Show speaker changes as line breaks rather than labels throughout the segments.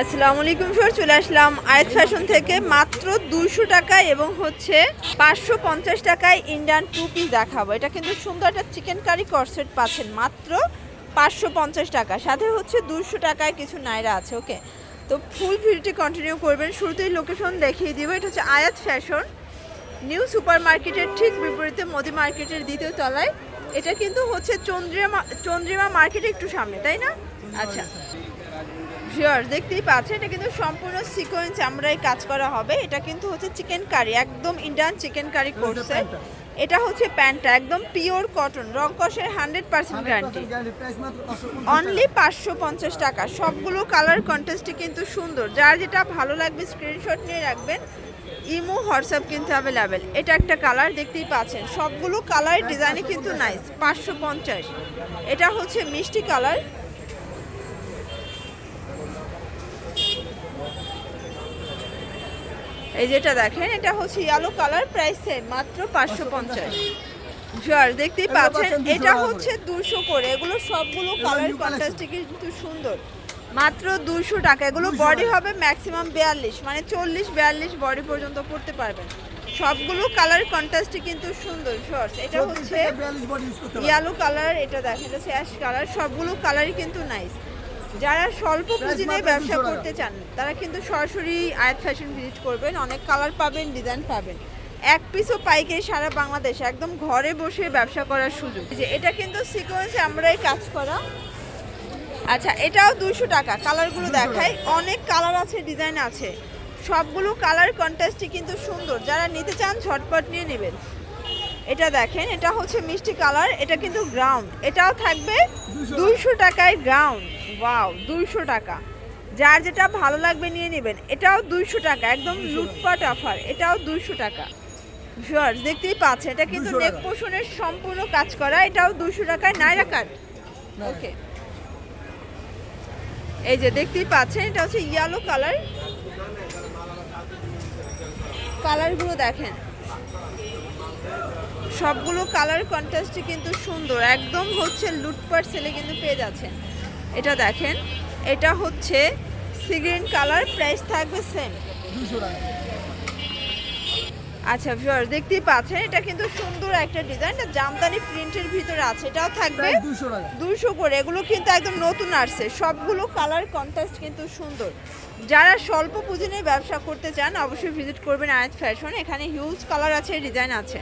আসসালামু আলাইকুম স্যার চলে আসলাম আয়াত ফ্যাশন থেকে। মাত্র দুশো টাকায় এবং হচ্ছে পাঁচশো পঞ্চাশ টাকায় ইন্ডিয়ান টু পিস দেখাবো। এটা কিন্তু সুন্দর একটা চিকেন কারি করসেট পাচ্ছেন মাত্র পাঁচশো পঞ্চাশ টাকা। সাথে হচ্ছে দুশো টাকায় কিছু নাইরা আছে ওকে তো ফুল ভিডিওটি কন্টিনিউ করবেন। শুরুতেই লোকেশন দেখিয়ে দিব। এটা হচ্ছে আয়াত ফ্যাশন। নিউ সুপার মার্কেটের ঠিক বিপরীতে মোদি মার্কেটের দ্বিতীয় তলায়। এটা কিন্তু হচ্ছে চন্দ্রিমা চন্দ্রিমা মার্কেট একটু সামনে তাই না? আচ্ছা। ভিউয়ার্স দেখতেই পাচ্ছেন এটা কিন্তু সম্পূর্ণ সিকোয়েন্স আমরাই কাজ করা হবে। এটা কিন্তু হচ্ছে চিকেন কারি একদম ইন্ডিয়ান চিকেন কারি করছে এটা হচ্ছে প্যান্টটা একদম পিওর কটন রং কষের হান্ড্রেড পার্সেন্ট গ্যারান্টি অনলি পাঁচশো পঞ্চাশ টাকা। সবগুলো কালার কন্টেস্টই কিন্তু সুন্দর। যার যেটা ভালো লাগবে স্ক্রিনশট নিয়ে রাখবেন। ইমো হোয়াটসঅ্যাপ কিন্তু অ্যাভেলেবেল এটা একটা কালার দেখতেই পাচ্ছেন। সবগুলো কালার ডিজাইনে কিন্তু নাইস পাঁচশো পঞ্চাশ। এটা হচ্ছে মিষ্টি কালার এই যেটা দেখেন এটা হচ্ছে ইয়েলো কালার প্রাইস সেম মাত্র পাঁচশো পঞ্চাশ। জর দেখতেই পাচ্ছেন
পাচ্ছেন 200
এটা হচ্ছে দুশো করে। এগুলো সবগুলো কালার কন্ট্রাস্টে কিন্তু সুন্দর। মাত্র দুশো টাকা। এগুলো বডি হবে ম্যাক্সিমাম বিয়াল্লিশ মানে চল্লিশ বিয়াল্লিশ বডি পর্যন্ত পড়তে পারবেন। সবগুলো কালার কন্ট্রাস্টে কিন্তু সুন্দর শর্টস এটা হচ্ছে ইয়েলো কালার এটা দেখেন এটা অ্যাশ কালার সবগুলো কালারই কিন্তু নাইস যারা স্বল্প পুঁজি নিয়ে ব্যবসা করতে চান তারা কিন্তু সরাসরি আয়াত ফ্যাশন ভিজিট করবেন অনেক কালার পাবেন ডিজাইন পাবেন। এক পিসও পাইকারি সারা বাংলাদেশে একদম ঘরে বসে ব্যবসা করার সুযোগ। যে এটা কিন্তু সিকোয়েন্সে আমরাই কাজ করা। আচ্ছা এটাও দুশো টাকা কালারগুলো
200
দেখাই। অনেক কালার আছে ডিজাইন আছে। সবগুলো কালার কন্ট্রাস্টই কিন্তু সুন্দর। যারা নিতে চান ঝটপট নিয়ে নেবেন। এটা দেখেন এটা হচ্ছে মিষ্টি কালার এটা কিন্তু গ্রাউন্ড। এটাও থাকবে দুইশো টাকায় গ্রাউন্ড। ওয়াও দুইশো টাকা। যার যেটা ভালো লাগবে নিয়ে নেবেন এটাও দুইশো টাকা একদম
200
লুটপাট অফার এটাও দুইশো টাকা। ভিউয়ার্স দেখতেই পাচ্ছেন এটা কিন্তু
200
নেক পোষণের সম্পূর্ণ কাজ করা এটাও দুইশো টাকায়। নাইরা কাট। ওকে। এই যে দেখতেই পাচ্ছেন এটা হচ্ছে ইয়েলো কালার কালারগুলো দেখেন। সবগুলো কালার কন্ট্রাস্টই কিন্তু সুন্দর। একদম হচ্ছে লুটপাট সেলে কিন্তু পেয়ে যাচ্ছেন। এটা দেখেন এটা হচ্ছে সিগ্রিন কালার প্রাইস থাকবে সেম আচ্ছা ভিউয়ার দেখতেই পাচ্ছেন এটা কিন্তু সুন্দর একটা ডিজাইন এটা জামদানি প্রিন্টের ভিতরে আছে এটাও থাকবে দুশো করে। এগুলো কিন্তু একদম নতুন আসছে। সবগুলো কালার কন্ট্রাস্ট কিন্তু সুন্দর। যারা স্বল্প পুঁজি নিয়ে ব্যবসা করতে চান অবশ্যই ভিজিট করবেন আয়াত ফ্যাশন এখানে হিউজ কালার আছে ডিজাইন আছে।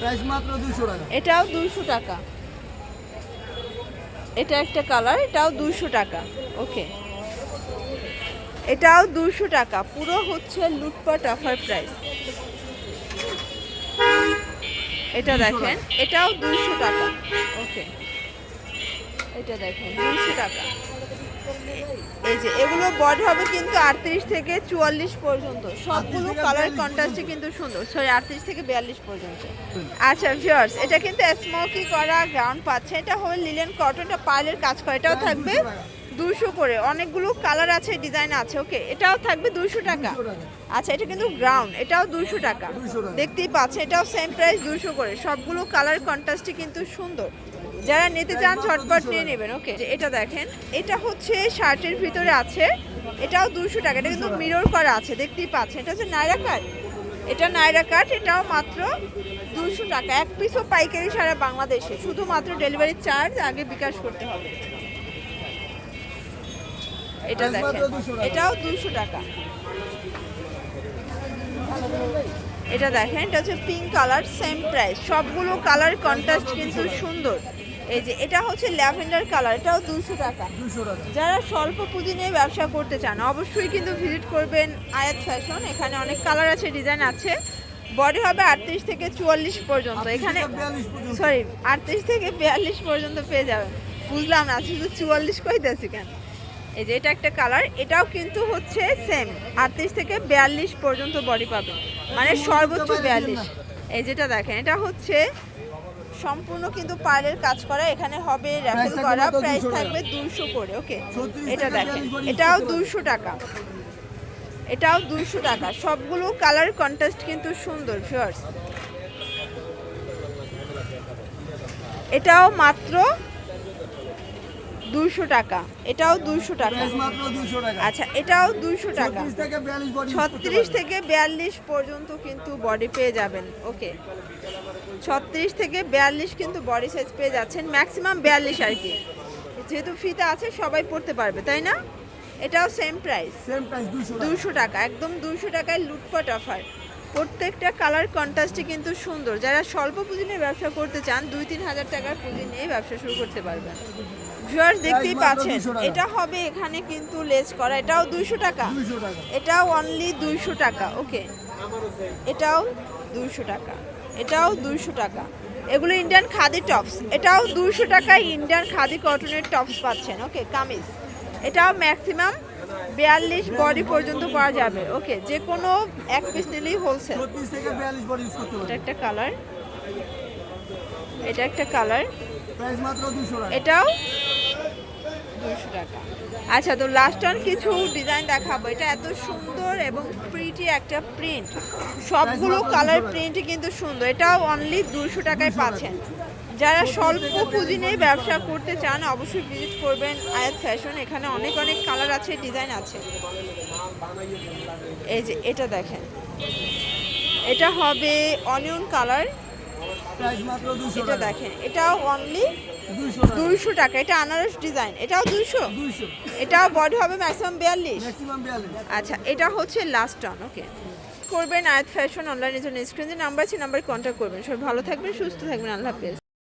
প্রাইস মাত্র 200 টাকা।
এটাও দুশো টাকা। এটা একটা কালার এটাও দুশো টাকা। ওকে এটাও দুশো টাকা। পুরো হচ্ছে লুটপাট অফার প্রাইস। এটা দেখেন এটাও দুশো টাকা। ওকে এটা দেখেন দুশো টাকা। এই যে এগুলো বডি হবে কিন্তু আটত্রিশ থেকে চুয়াল্লিশ পর্যন্ত। সবগুলো কালার
42
কন্ট্রাস্টে কিন্তু সুন্দর। সরি আটত্রিশ থেকে বিয়াল্লিশ পর্যন্ত। আচ্ছা ভিউয়ার্স এটা কিন্তু স্মোকি করা গ্রাউন্ড পাচ্ছে। এটা হলো লিলেন কটনটা পার্লের কাজ করে। এটাও থাকবে দুশো করে। অনেকগুলো কালার আছে ডিজাইন আছে। ওকে এটাও থাকবে দুশো টাকা। আচ্ছা এটা কিন্তু গ্রাউন্ড এটাও দুশো টাকা। দেখতেই পাচ্ছে এটাও সেম প্রাইস দুশো করে। সবগুলো কালার কন্ট্রাস্টই কিন্তু সুন্দর। যারা নিতে চান ঝটপট নিয়ে নেবেন ওকে এটা দেখেন এটা হচ্ছে শার্টের ভিতরে আছে এটাও দুশো টাকা এটা কিন্তু
200
মিরর করা আছে দেখতেই পাচ্ছেন। এটা হচ্ছে নাইরা কাট এটা নাইরা কাট এটাও মাত্র দুশো টাকা এক পিসও পাইকারি সারা বাংলাদেশে শুধুমাত্র ডেলিভারি চার্জ আগে বিকাশ করতে হবে। এটা দেখেন এটাও দুশো টাকা। এটা দেখেন এটা হচ্ছে পিঙ্ক কালার সেম প্রাইস সবগুলো কালার কন্ট্রাস্ট কিন্তু সুন্দর। এই যে এটা হচ্ছে ল্যাভেন্ডার কালার এটাও দুশো টাকা।
200 টাকা।
যারা স্বল্প পুঁজি নিয়ে ব্যবসা করতে চান অবশ্যই কিন্তু ভিজিট করবেন আয়াত ফ্যাশন এখানে অনেক কালার আছে ডিজাইন আছে। বডি হবে আটত্রিশ থেকে চুয়াল্লিশ পর্যন্ত এখানে
থেকে 42 পর্যন্ত।
সরি আটত্রিশ থেকে বিয়াল্লিশ পর্যন্ত পেয়ে যাবেন। বুঝলাম না শুধু চুয়াল্লিশ কইতেছি কেন? এই যে এটা একটা কালার এটাও কিন্তু হচ্ছে সেম আটত্রিশ থেকে বিয়াল্লিশ পর্যন্ত বডি পাবেন। মানে সর্বোচ্চ বিয়াল্লিশ। এই যেটা দেখেন এটা হচ্ছে সম্পূর্ণ কিন্তু পার্লের কাজ করা এখানে হবে র্যাফেল করা প্রাইস থাকবে দুশো করে ওকে এটা দেখেন এটাও। দুশো টাকা। এটাও দুশো টাকা। সবগুলো কালার কন্ট্রাস্ট কিন্তু সুন্দর ফিওর্স এটাও মাত্র দুইশো টাকা। এটাও
দুশো টাকা।
আচ্ছা এটাও দুইশো টাকা।
ছত্রিশ থেকে বিয়াল্লিশ
পর্যন্ত কিন্তু বডি পেয়ে যাবেন। ওকে ছত্রিশ থেকে বিয়াল্লিশ কিন্তু বডি সাইজ পেয়ে যাচ্ছেন। ম্যাক্সিমাম বিয়াল্লিশ আর কি। যেহেতু ফিতে আছে সবাই পড়তে পারবে তাই না? এটাও সেম প্রাইস
সেম প্রাইস দুশো টাকা।
দুশো টাকা একদম দুশো টাকায় লুটপাট অফার প্রত্যেকটা কালার কন্ট্রাস্টই কিন্তু সুন্দর। যারা স্বল্প পুঁজি নিয়ে ব্যবসা করতে চান দুই তিন হাজার টাকার পুঁজি নিয়ে ব্যবসা শুরু করতে পারবেন। ভিউয়ার্স দেখতেই পাচ্ছেন এটা হবে এখানে কিন্তু লেস করা এটাও দুইশো টাকা। এটাও অনলি দুইশো টাকা ওকে এটাও দুইশো টাকা এটাও দুইশো টাকা। এগুলো ইন্ডিয়ান খাদি টপস এটাও দুইশো টাকায় ইন্ডিয়ান খাদি কটনের টপস পাচ্ছেন ওকে কামিজ এটাও ম্যাক্সিমাম বিয়াল্লিশ বডি পর্যন্ত পাওয়া যাবে। ওকে যে কোনো এক পিস নিলেই হোলসেল
ছত্রিশ থেকে বিয়াল্লিশ বডি ইউজ করতে
এটা একটা কালার এটা একটা কালার এটাও দুশো টাকা। আচ্ছা তো লাস্ট অন কিছু ডিজাইন দেখাবো। এটা এত সুন্দর এবং প্রিটি একটা প্রিন্ট সবগুলো কালার
200 টাকা।
প্রিন্টই কিন্তু সুন্দর। এটাও অনলি দুশো টাকায়
200
পাচ্ছেন। যারা স্বল্প পুঁজি নিয়ে ব্যবসা করতে চান অবশ্যই ভিজিট করবেন আয়াত ফ্যাশন এখানে অনেক অনেক কালার আছে ডিজাইন আছে। এই যে এটা দেখেন। এটা হবে অনিয়ন কালার এটা দেখেন এটাও অনলি দুইশো টাকা। এটা আনারস ডিজাইন এটাও দুইশো? এটাও বডি হবে ম্যাক্সিমাম বিয়াল্লিশ? আচ্ছা এটা হচ্ছে লাস্ট অন ওকে করবেন আয়াত ফ্যাশন অনলাইনের জন্য। স্ক্রিন স্ক্রিনে নাম্বার আছে নাম্বার কন্ট্যাক্ট করবেন। সবাই ভালো থাকবেন সুস্থ থাকবেন। আল্লাহ হাফেজ।